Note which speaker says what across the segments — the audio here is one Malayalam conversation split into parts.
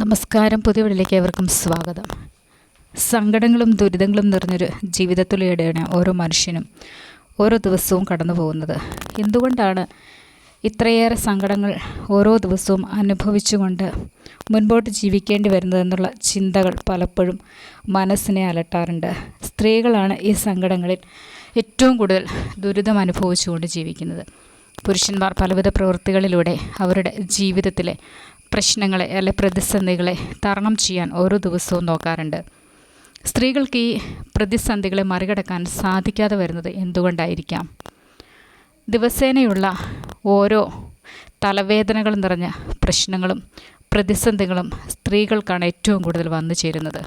Speaker 1: നമസ്കാരം പുതിയ വീട്ടിലേക്ക് ഏവർക്കും സ്വാഗതം. സങ്കടങ്ങളും ദുരിതങ്ങളും നിറഞ്ഞൊരു ജീവിതത്തിലൂടെയാണ് ഓരോ മനുഷ്യനും ഓരോ ദിവസവും കടന്നു പോകുന്നത്. എന്തുകൊണ്ടാണ് ഇത്രയേറെ സങ്കടങ്ങൾ ഓരോ ദിവസവും അനുഭവിച്ചുകൊണ്ട് മുൻപോട്ട് ജീവിക്കേണ്ടി വരുന്നതെന്നുള്ള ചിന്തകൾ പലപ്പോഴും മനസ്സിനെ അലട്ടാറുണ്ട്. സ്ത്രീകളാണ് ഈ സങ്കടങ്ങളിൽ ഏറ്റവും കൂടുതൽ ദുരിതം അനുഭവിച്ചുകൊണ്ട് ജീവിക്കുന്നത്. പുരുഷന്മാർ പലവിധ പ്രവൃത്തികളിലൂടെ അവരുടെ ജീവിതത്തിലെ പ്രശ്നങ്ങളെ അല്ലെ പ്രതിസന്ധികളെ തരണം ചെയ്യാൻ ഓരോ ദിവസവും നോക്കാറുണ്ട്. സ്ത്രീകൾക്ക് ഈ പ്രതിസന്ധികളെ മറികടക്കാൻ സാധിക്കാതെ വരുന്നത് എന്തുകൊണ്ടായിരിക്കാം? ദിവസേനയുള്ള ഓരോ തലവേദനകൾ നിറഞ്ഞ പ്രശ്നങ്ങളും പ്രതിസന്ധികളും സ്ത്രീകൾക്കാണ് ഏറ്റവും കൂടുതൽ വന്നു ചേരുന്നത്.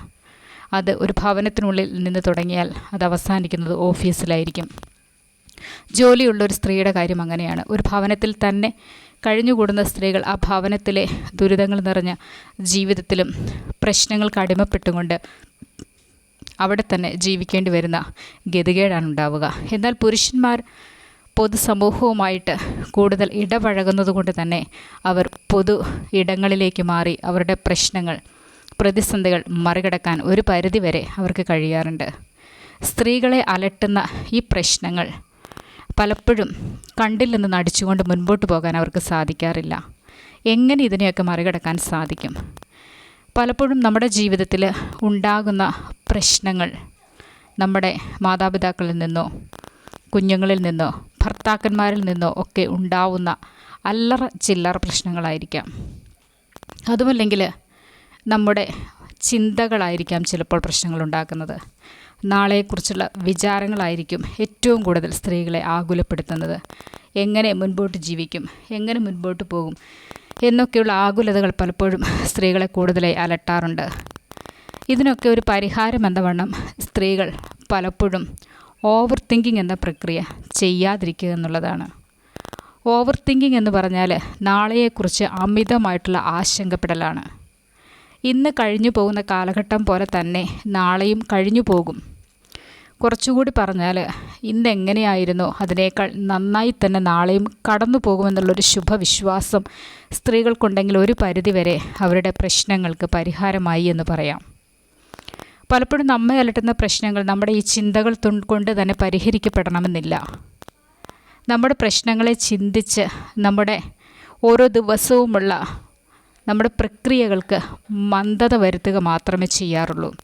Speaker 1: അത് ഒരു ഭവനത്തിനുള്ളിൽ നിന്ന് തുടങ്ങിയാൽ അത് അവസാനിക്കുന്നത് ഓഫീസിലായിരിക്കും. ജോലിയുള്ള ഒരു സ്ത്രീയുടെ കാര്യം അങ്ങനെയാണ്. ഒരു ഭവനത്തിൽ തന്നെ കഴിഞ്ഞുകൂടുന്ന സ്ത്രീകൾ ആ ഭവനത്തിലെ ദുരിതങ്ങൾ നിറഞ്ഞ ജീവിതത്തിലും പ്രശ്നങ്ങൾക്ക് അടിമപ്പെട്ടുകൊണ്ട് അവിടെ തന്നെ ജീവിക്കേണ്ടി വരുന്ന ഗതികേടാണ് ഉണ്ടാവുക. എന്നാൽ പുരുഷന്മാർ പൊതുസമൂഹവുമായിട്ട് കൂടുതൽ ഇടപഴകുന്നത് കൊണ്ട് തന്നെ അവർ പൊതു ഇടങ്ങളിലേക്ക് മാറി അവരുടെ പ്രശ്നങ്ങൾ പ്രതിസന്ധികൾ മറികടക്കാൻ ഒരു പരിധിവരെ അവർക്ക് കഴിയാറുണ്ട്. സ്ത്രീകളെ അലട്ടുന്ന ഈ പ്രശ്നങ്ങൾ പലപ്പോഴും കണ്ടില്ലെന്ന് നടിച്ചുകൊണ്ട് മുൻപോട്ട് പോകാൻ അവർക്ക് സാധിക്കാറില്ല. എങ്ങനെ ഇതിനെയൊക്കെ മറികടക്കാൻ സാധിക്കും? പലപ്പോഴും നമ്മുടെ ജീവിതത്തിൽ ഉണ്ടാകുന്ന പ്രശ്നങ്ങൾ നമ്മുടെ മാതാപിതാക്കളിൽ നിന്നോ കുഞ്ഞുങ്ങളിൽ നിന്നോ ഭർത്താക്കന്മാരിൽ നിന്നോ ഒക്കെ ഉണ്ടാവുന്ന അല്ലറ ചില്ലറ പ്രശ്നങ്ങളായിരിക്കാം. അതുമല്ലെങ്കിൽ നമ്മുടെ ചിന്തകളായിരിക്കാം ചിലപ്പോൾ പ്രശ്നങ്ങൾ ഉണ്ടാക്കുന്നത്. നാളെക്കുറിച്ചുള്ള വിചാരങ്ങളായിരിക്കും ഏറ്റവും കൂടുതൽ സ്ത്രീകളെ ആകുലപ്പെടുത്തുന്നത്. എങ്ങനെ മുൻപോട്ട് ജീവിക്കും എങ്ങനെ മുൻപോട്ട് പോകും എന്നൊക്കെയുള്ള ആകുലതകൾ പലപ്പോഴും സ്ത്രീകളെ കൂടുതലായി അലട്ടാറുണ്ട്. ഇതിനൊക്കെ ഒരു പരിഹാരം എന്ന വണ്ണം സ്ത്രീകൾ പലപ്പോഴും ഓവർ തിങ്കിങ് എന്ന പ്രക്രിയ ചെയ്യാതിരിക്കുക എന്നുള്ളതാണ്. ഓവർ തിങ്കിങ് എന്ന് പറഞ്ഞാൽ നാളെയെക്കുറിച്ച് അമിതമായിട്ടുള്ള ആശങ്കപ്പെടലാണ്. ഇന്ന് കഴിഞ്ഞു പോകുന്ന കാലഘട്ടം പോലെ തന്നെ നാളെയും കഴിഞ്ഞു പോകും കുറച്ചുകൂടി പറഞ്ഞാൽ ഇന്ന് എങ്ങനെയായിരുന്നോ അതിനേക്കാൾ നന്നായി തന്നെ നാളെയും കടന്നു പോകുമെന്നുള്ളൊരു ശുഭവിശ്വാസം സ്ത്രീകൾക്കുണ്ടെങ്കിൽ ഒരു പരിധിവരെ അവരുടെ പ്രശ്നങ്ങൾക്ക് പരിഹാരമായി എന്ന് പറയാം. പലപ്പോഴും നമ്മെ അലട്ടുന്ന പ്രശ്നങ്ങൾ നമ്മുടെ ഈ ചിന്തകൾ കൊണ്ട് തന്നെ പരിഹരിക്കപ്പെടണമെന്നില്ല. നമ്മുടെ പ്രശ്നങ്ങളെ ചിന്തിച്ച് നമ്മുടെ ഓരോ ദിവസവുമുള്ള നമ്മുടെ പ്രക്രിയകൾക്ക് മന്ദത വരുത്തുക മാത്രമേ ചെയ്യാറുള്ളൂ.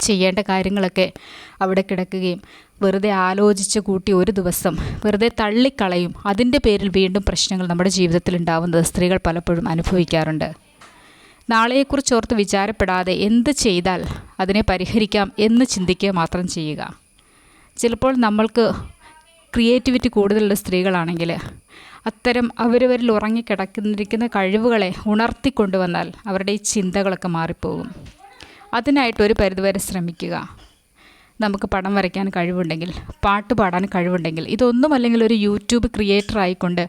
Speaker 1: ചെയ്യേണ്ട കാര്യങ്ങളൊക്കെ അവിടെ കിടക്കുകയും വെറുതെ ആലോചിച്ച് കൂട്ടി ഒരു ദിവസം വെറുതെ തള്ളിക്കളയും അതിന്റെ പേരിൽ വീണ്ടും പ്രശ്നങ്ങൾ നമ്മുടെ ജീവിതത്തിൽ ഉണ്ടാവുന്നത് സ്ത്രീകൾ പലപ്പോഴും അനുഭവിക്കാറുണ്ട്. നാളെയെക്കുറിച്ച് ഓർത്ത് വിചാരപ്പെടാതെ എന്ത് ചെയ്താൽ അതിനെ പരിഹരിക്കാം എന്ന് ചിന്തിക്കുക മാത്രം ചെയ്യുക. ചിലപ്പോൾ നമ്മൾക്ക് ക്രിയേറ്റിവിറ്റി കൂടുതലുള്ള സ്ത്രീകളാണെങ്കിൽ അത്തരം അവരവരിൽ ഉറങ്ങിക്കിടക്കുന്നിരിക്കുന്ന കഴിവുകളെ ഉണർത്തിക്കൊണ്ടുവന്നാൽ അവരുടെ ഈ ചിന്തകളൊക്കെ മാറിപ്പോകും. അതിനായിട്ട് ഒരു പരിധിവരെ ശ്രമിക്കുക. നമുക്ക് പടം വരയ്ക്കാൻ കഴിവുണ്ടെങ്കിൽ പാട്ട് പാടാൻ കഴിവുണ്ടെങ്കിൽ ഇതൊന്നും അല്ലെങ്കിൽ ഒരു യൂട്യൂബ് ക്രിയേറ്റർ ആയിക്കൊണ്ട്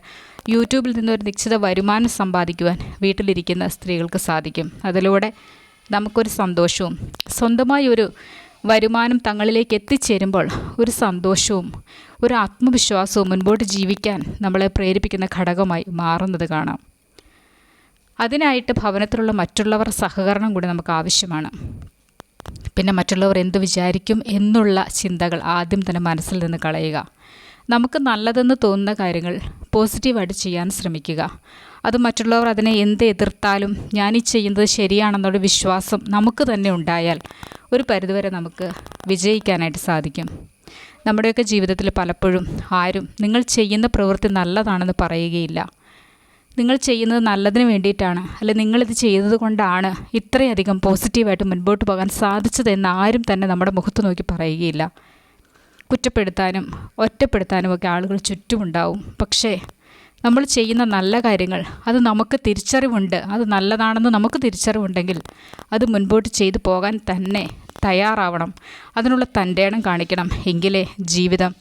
Speaker 1: യൂട്യൂബിൽ നിന്ന് ഒരു നിശ്ചിത വരുമാനം സമ്പാദിക്കുവാൻ വീട്ടിലിരിക്കുന്ന സ്ത്രീകൾക്ക് സാധിക്കും. അതിലൂടെ നമുക്കൊരു സന്തോഷവും സ്വന്തമായി ഒരു വരുമാനം തങ്ങളിലേക്ക് എത്തിച്ചേരുമ്പോൾ ഒരു സന്തോഷവും ഒരു ആത്മവിശ്വാസവും മുൻപോട്ട് ജീവിക്കാൻ നമ്മളെ പ്രേരിപ്പിക്കുന്ന ഘടകമായി മാറുന്നത് കാണാം. അതിനായിട്ട് ഭവനത്തിലുള്ള മറ്റുള്ളവർ സഹകരണം കൂടി നമുക്ക് ആവശ്യമാണ്. പിന്നെ മറ്റുള്ളവർ എന്ത് വിചാരിക്കും എന്നുള്ള ചിന്തകൾ ആദ്യം തന്നെ മനസ്സിൽ നിന്ന് കളയുക. നമുക്ക് നല്ലതെന്ന് തോന്നുന്ന കാര്യങ്ങൾ പോസിറ്റീവായിട്ട് ചെയ്യാൻ ശ്രമിക്കുക. അത് മറ്റുള്ളവർ അതിനെ എന്ത് എതിർത്താലും ഞാൻ ഈ ചെയ്യുന്നത് ശരിയാണെന്നുള്ള വിശ്വാസം നമുക്ക് തന്നെ ഉണ്ടായാൽ ഒരു പരിധിവരെ നമുക്ക് വിജയിക്കാനായിട്ട് സാധിക്കും. നമ്മുടെയൊക്കെ ജീവിതത്തിൽ പലപ്പോഴും ആരും നിങ്ങൾ ചെയ്യുന്ന പ്രവൃത്തി നല്ലതാണെന്ന് പറയുകയില്ല. നിങ്ങൾ ചെയ്യുന്നത് നല്ലതിന് വേണ്ടിയിട്ടാണ് അല്ലെ നിങ്ങളിത് ചെയ്തത് കൊണ്ടാണ് ഇത്രയധികം പോസിറ്റീവായിട്ട് മുൻപോട്ട് പോകാൻ സാധിച്ചതെന്ന് ആരും തന്നെ നമ്മുടെ മുഖത്ത് നോക്കി പറയുകയില്ല. കുറ്റപ്പെടുത്താനും ഒറ്റപ്പെടുത്താനും ഒക്കെ ആളുകൾ ചുറ്റുമുണ്ടാവും. പക്ഷേ നമ്മൾ ചെയ്യുന്ന നല്ല കാര്യങ്ങൾ അത് നമുക്ക് തിരിച്ചറിവുണ്ട് അത് നല്ലതാണെന്ന് നമുക്ക് തിരിച്ചറിവുണ്ടെങ്കിൽ അത് മുൻപോട്ട് ചെയ്തു പോകാൻ തന്നെ തയ്യാറാവണം. അതിനുള്ള തന്റെ ഇടം കാണിക്കണം. എങ്കിലേ ജീവിതം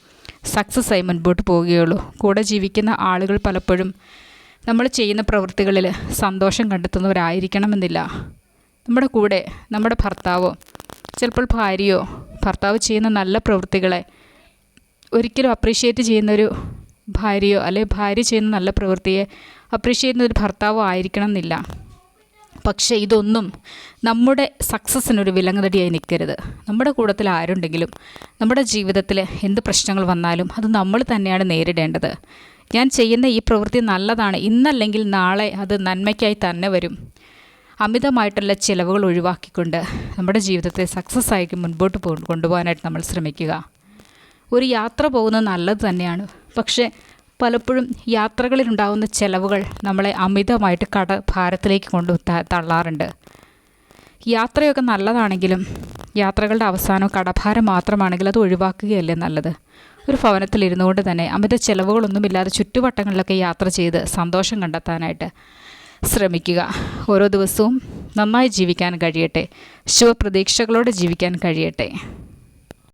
Speaker 1: സക്സസ് ആയി മുൻപോട്ട് പോവുകയുള്ളൂ. കൂടെ ജീവിക്കുന്ന ആളുകൾ പലപ്പോഴും നമ്മൾ ചെയ്യുന്ന പ്രവൃത്തികളിൽ സന്തോഷം കണ്ടെത്തുന്നവരായിരിക്കണമെന്നില്ല. നമ്മുടെ കൂടെ നമ്മുടെ ഭർത്താവോ ചിലപ്പോൾ ഭാര്യയോ ഭർത്താവ് ചെയ്യുന്ന നല്ല പ്രവൃത്തികളെ ഒരിക്കലും അപ്രീഷിയേറ്റ് ചെയ്യുന്നൊരു ഭാര്യയോ അല്ലെ ഭാര്യ ചെയ്യുന്ന നല്ല പ്രവൃത്തിയെ അപ്രീഷിയേറ്റ് ചെയ്യുന്ന ഒരു ഭർത്താവോ ആയിരിക്കണം എന്നില്ല പക്ഷേ ഇതൊന്നും നമ്മുടെ സക്സസ്സിനൊരു വിലങ്ങതടിയായി നിൽക്കരുത്. നമ്മുടെ കൂട്ടത്തിൽ ആരുണ്ടെങ്കിലും നമ്മുടെ ജീവിതത്തിൽ എന്ത് പ്രശ്നങ്ങൾ വന്നാലും അത് നമ്മൾ തന്നെയാണ് നേരിടേണ്ടത്. ഞാൻ ചെയ്യുന്ന ഈ പ്രവൃത്തി നല്ലതാണ്. ഇന്നല്ലെങ്കിൽ നാളെ അത് നന്മയ്ക്കായി തന്നെ വരും. അമിതമായിട്ടുള്ള ചിലവുകൾ ഒഴിവാക്കിക്കൊണ്ട് നമ്മുടെ ജീവിതത്തെ സക്സസ് ആയി മുൻപോട്ട് പോ കൊണ്ടുപോകാനായിട്ട് നമ്മൾ ശ്രമിക്കുക. ഒരു യാത്ര പോകുന്നത് നല്ലത് തന്നെയാണ്. പക്ഷേ പലപ്പോഴും യാത്രകളിലുണ്ടാകുന്ന ചിലവുകൾ നമ്മളെ അമിതമായിട്ട് കട ഭാരത്തിലേക്ക് കൊണ്ട് തള്ളാറുണ്ട്. യാത്രയൊക്കെ നല്ലതാണെങ്കിലും യാത്രകളുടെ അവസാനം കടഭാരം മാത്രമാണെങ്കിൽ അത് ഒഴിവാക്കുകയല്ലേ നല്ലത്? ഒരു ഭവനത്തിലിരുന്നു കൊണ്ട് തന്നെ അമിത ചിലവുകളൊന്നുമില്ലാതെ ചുറ്റുവട്ടങ്ങളിലൊക്കെ യാത്ര ചെയ്ത് സന്തോഷം കണ്ടെത്താനായിട്ട് ശ്രമിക്കുക. ഓരോ ദിവസവും നന്നായി ജീവിക്കാൻ കഴിയട്ടെ. ശുഭപ്രതീക്ഷകളോടെ ജീവിക്കാൻ കഴിയട്ടെ.